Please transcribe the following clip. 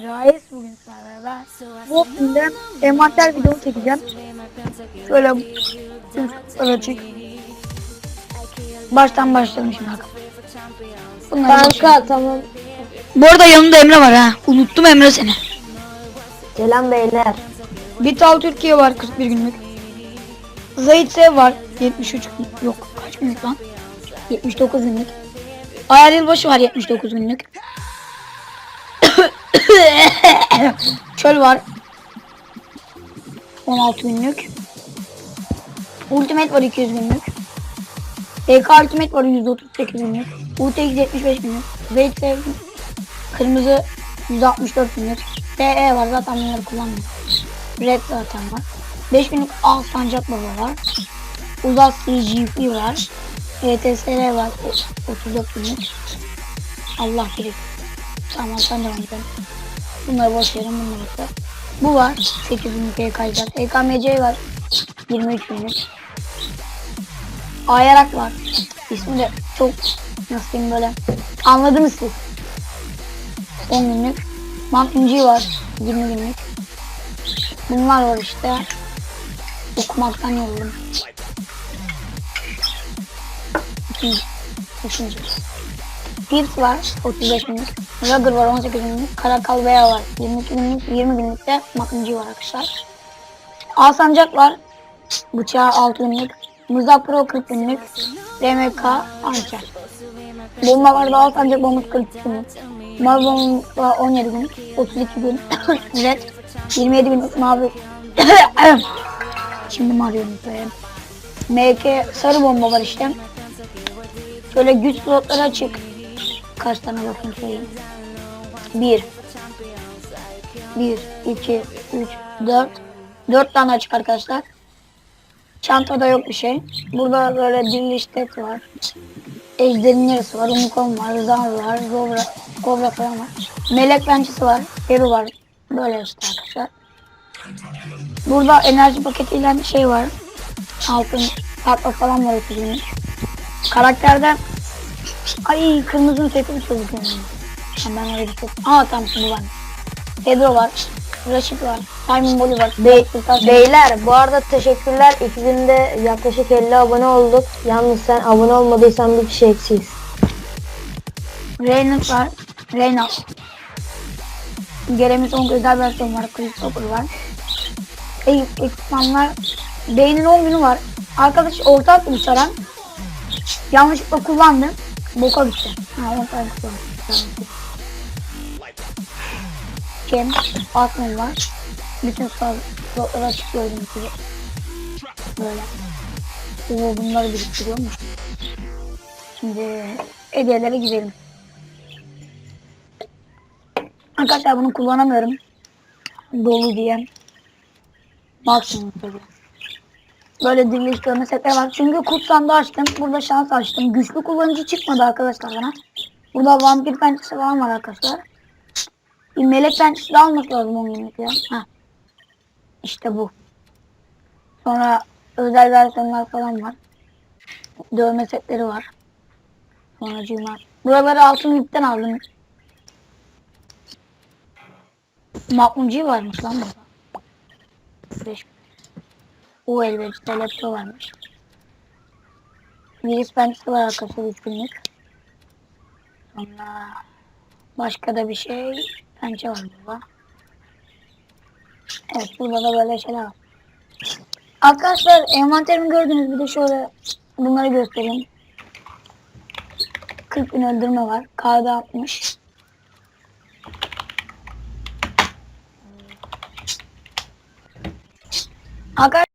Reis bugün sizlerle ben bu filmde envanter video çekeceğim. Şöyle şöyle açık. Baştan başlayalım şimdi bakalım. Bunları Kanka tamam. Bu arada yanımda Emre var ha. Unuttum Emre seni. Selam beyler. Vital Türkiye var 41 günlük. Zayit Sev var 73 gün- yok kaç günlük lan? 79 günlük. Ayar Yılbaşı var 79 günlük. Çöl var 16 günlük. Ultimate var 200 günlük. DK Ultimate var 138 günlük. UTX 75 günlük. Zayit Sev kırmızı 164 günlük. DE var zaten bunları kullanmıyorum. Red zaten var. 5 günlük Al Sancak Baba var. Uzak CGP var. ETSR var. o- 34 günlük. Allah bilir. Tamam sen devam edelim. Bunları boş verin bunları da. Bu var. 8 günlük EK'lar. EKMC var. 23 günlük. Ayarak var. İsmi de çok nasıl diyeyim böyle. Anladınız siz. 10 günlük. Magnumci var. 20 günlük. Bunlar var işte. Okumaktan yoruldum. İkinci. Üçüncü. Pips var 35 günlük. Rugger var 18 günlük. Karakal Veya var 22 günlük. 20 günlük de Makınci var arkadaşlar. Alsancak var. Bıçağı 6 günlük. Mızrak Pro 40 günlük. RMK Anker. Bomba var da Alsancak bombası 42 günlük. Mavi bomba 17 günlük. 32 gün. Red 27 günlük mavi. Şimdi böyle? MK sarı bomba var işte. Şöyle güç slotları açık. Kaç tane bakayım söyleyeyim. 1 1, 2, 3, 4 4 tane açık arkadaşlar. Çantada yok bir şey. Burada böyle işlet var. Ejderin yarısı var. Unicorn var. Zar var. Zobra, Kobra falan var. Melek pençesi var. Peru var. Böyle işte arkadaşlar. Burada enerji paketiyle şey var. Altın kartla falan var ötürünün. Karakterde Ay kırmızının seti bir çocuk yani. Ben bir şey. Aa tamam bu var. Pedro var. Rashid var. Simon Bolly var. Sultan- beyler bu arada teşekkürler. İki günde yaklaşık 50 abone olduk. Yalnız sen abone olmadıysan bir kişi eksiyiz. Reynolds var. Reynolds. Jeremy Song özel versiyon var. Chris Topper var. Eyüp ekipmanlar. Beynin 10 günü var. Arkadaş ortak bir saran. Yanlışlıkla kullandı. Boka gitti. Ha ortak kullandı. Kem. Atman var. Bütün sağ slotları açık gördüğünüz gibi. Böyle. Oo, bunları biriktiriyormuş. Şimdi hediyelere gidelim. Arkadaşlar bunu kullanamıyorum. Dolu diye. Maksimum tabii. Böyle diriliş görme setleri var. Çünkü kurt sandığı açtım. Burada şans açtım. Güçlü kullanıcı çıkmadı arkadaşlar bana. Burada vampir pençesi falan var arkadaşlar. Bir melek pençesi de almak lazım onun günlük ya. Heh. İşte bu. Sonra özel versiyonlar falan var. Dövme setleri var. Sonra cümer. Buraları altın ipten aldım. Makmumci varmış lan burada. O elverişte laptop varmış. Virüs pençesi var arkadaşlar 3 günlük. Sonra başka da bir şey pençe var burada. Evet burada da böyle şeyler var. Arkadaşlar envanterimi gördünüz bir de şöyle bunları göstereyim. 40 bin öldürme var. K'da 60. Arkadaşlar